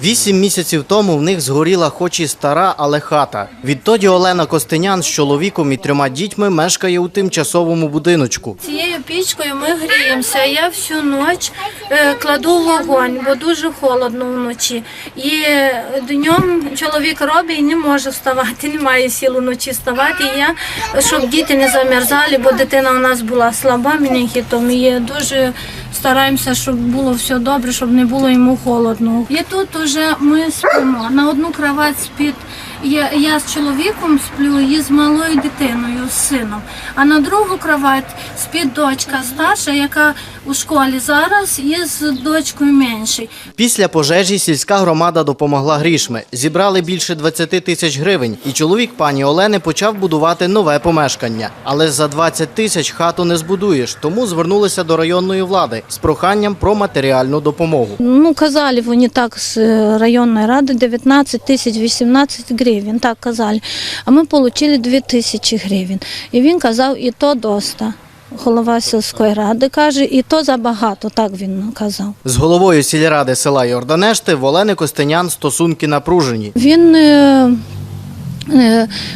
Вісім місяців тому в них згоріла хоч і стара, але хата. Відтоді Олена Костенян з чоловіком і трьома дітьми мешкає у тимчасовому будиночку. Цією пічкою ми гріємося. Я всю ніч е, кладу вогонь, бо дуже холодно вночі. І днем чоловік робить і не може вставати, не має сил вночі вставати. І я, щоб діти не замерзали, бо дитина у нас була слаба, то ми її дуже стараємося, щоб було все добре, щоб не було йому холодно. І тут уже ми спимо. На одну кровать спить. Я, я з чоловіком сплю і з малою дитиною, з сином. А на другу кровать спить дочка старша, яка у школі зараз, і з дочкою меншою. Після пожежі сільська громада допомогла грішми. Зібрали більше 20 тисяч гривень, і чоловік пані Олени почав будувати нове помешкання. Але за 20 тисяч хату не збудуєш, тому звернулися до районної влади з проханням про матеріальну допомогу. Ну, казали вони так з е, районної ради 19 тисяч 18 гривень, так казали. А ми отримали 2 тисячі гривень. І він казав, і то доста. Голова сільської ради каже, і то забагато, так він казав. З головою сільради села Йорданешти Волени Костинян стосунки напружені. Він е,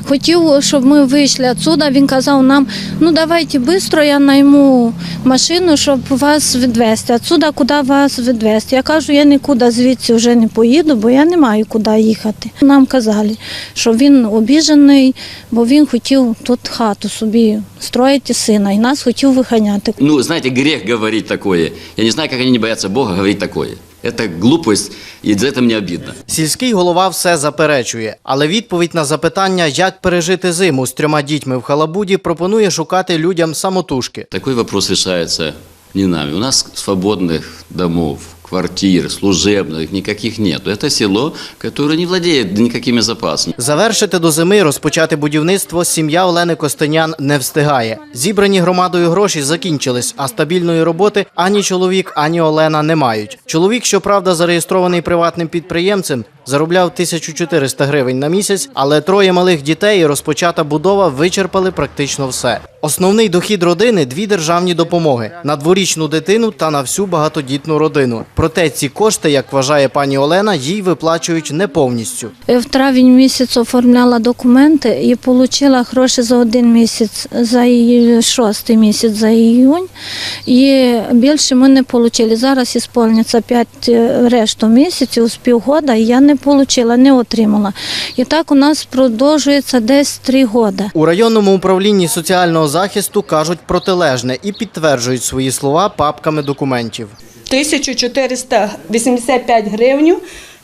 хотів, щоб ми вийшли відсюди. Він казав нам, ну давайте швидко, я найму машину, щоб вас відвезти. Отсюди, куди вас відвезти. Я кажу, я нікуди звідси вже не поїду, бо я не маю куди їхати. Нам казали, що він обіжений, бо він хотів тут хату собі строїти сина, і нас хотів виганяти. Ну, знаете, грех говорить такое. Я не знаю, как они не боятся Бога говорить такое. Это глупость, и за это мне обидно. Сільський голова все заперечує, але відповідь на запитання, як пережити зиму з трьома дітьми в Халабуді, пропонує шукати людям самотужки. Такой вопрос решается не нами. У нас свободных домов, квартир, служебных никаких нет. Это село, которое не владеет никакими запасами. Завершити до зими розпочати будівництво сім'я Олени Костенян не встигає. Зібрані громадою гроші закінчились, а стабільної роботи ані чоловік, ані Олена не мають. Чоловік, щоправда, зареєстрований приватним підприємцем, заробляв 1400 гривень на місяць, але троє малих дітей і розпочата будова вичерпали практично все. Основний дохід родини дві державні допомоги на дворічну дитину та на всю багатодітну родину. Проте ці кошти, як вважає пані Олена, їй виплачують не повністю. В травень місяць оформляла документи і отримала гроші за один місяць, за шостий місяць, за іюнь. І більше ми не отримали. Зараз ісполняться п'ять е, решту місяців з півгода, і я не отримала, не отримала. І так у нас продовжується десь три роки. У районному управлінні соціального захисту кажуть протилежне і підтверджують свої слова папками документів. 1485 гривень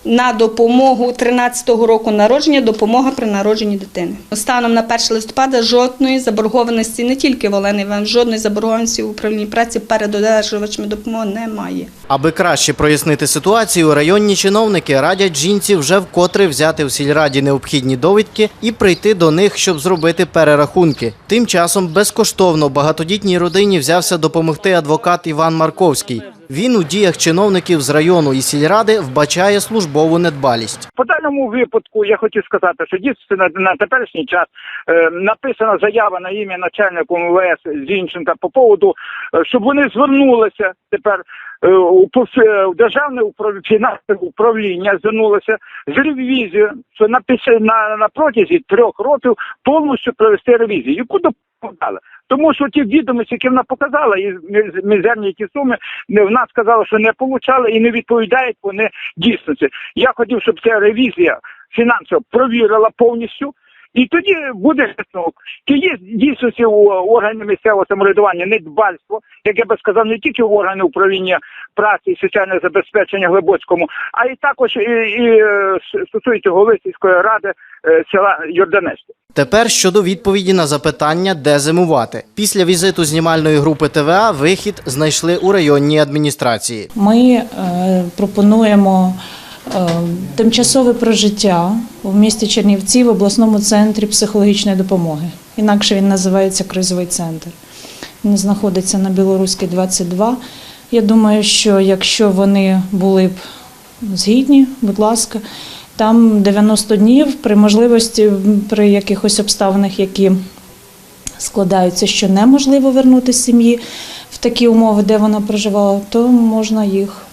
на допомогу 13-го року народження, допомога при народженні дитини. Станом на 1 листопада жодної заборгованості не тільки в Олени Іван, жодної заборгованості в управлінні праці перед одержувачами допомоги немає. Аби краще прояснити ситуацію, районні чиновники радять жінці вже вкотре взяти в сільраді необхідні довідки і прийти до них, щоб зробити перерахунки. Тим часом безкоштовно багатодітній родині взявся допомогти адвокат Іван Марковський. Він у діях чиновників з району і сільради вбачає службову недбалість. По даному випадку я хочу сказати, що дійсно на, теперішній час е, написана заява на ім'я начальника МВС Зінченка по поводу, е, щоб вони звернулися тепер в державне управління фінансове управління звернулося з ревізією, що на, на, на протязі трьох років повністю провести ревізію. Яку допомогу? Тому що ті відомості, які вона показала, і мізерні ті суми, не- вона сказала, що не получали і не відповідають вони дійсності. Я хотів, щоб ця ревізія фінансова провірила повністю. І тоді буде висновок. Чи є дійсності у органів місцевого самоврядування недбальство, як я би сказав, не тільки в органи управління праці і соціального забезпечення Глибоцькому, а і також і, і е, стосується голови сільської ради е, села Йорданесте. Тепер щодо відповіді на запитання, де зимувати. Після візиту знімальної групи ТВА вихід знайшли у районній адміністрації. Ми е, пропонуємо тимчасове прожиття в місті Чернівці в обласному центрі психологічної допомоги. Інакше він називається кризовий центр. Він знаходиться на Білоруській 22. Я думаю, що якщо вони були б згідні, будь ласка, там 90 днів при можливості, при якихось обставинах, які складаються, що неможливо вернути сім'ї в такі умови, де вона проживала, то можна їх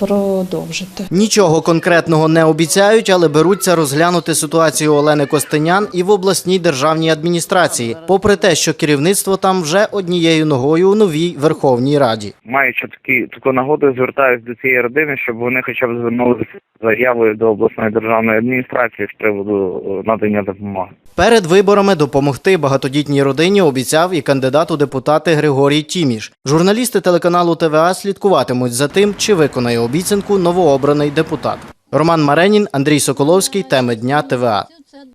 продовжити. Нічого конкретного не обіцяють, але беруться розглянути ситуацію Олени Костенян і в обласній державній адміністрації, попри те, що керівництво там вже однією ногою у новій Верховній Раді. маючи такі таку нагоду, звертаюся до цієї родини, щоб вони хоча б звернулися заявою до обласної державної адміністрації з приводу е, надання допомоги. Перед виборами допомогти багатодітній родині обіцяв і кандидат у депутати Григорій Тіміш. Журналісти телеканалу ТВА слідкуватимуть за тим, чи виконає обіцянку новообраний депутат. Роман Маренін, Андрій Соколовський. Теми дня ТВА.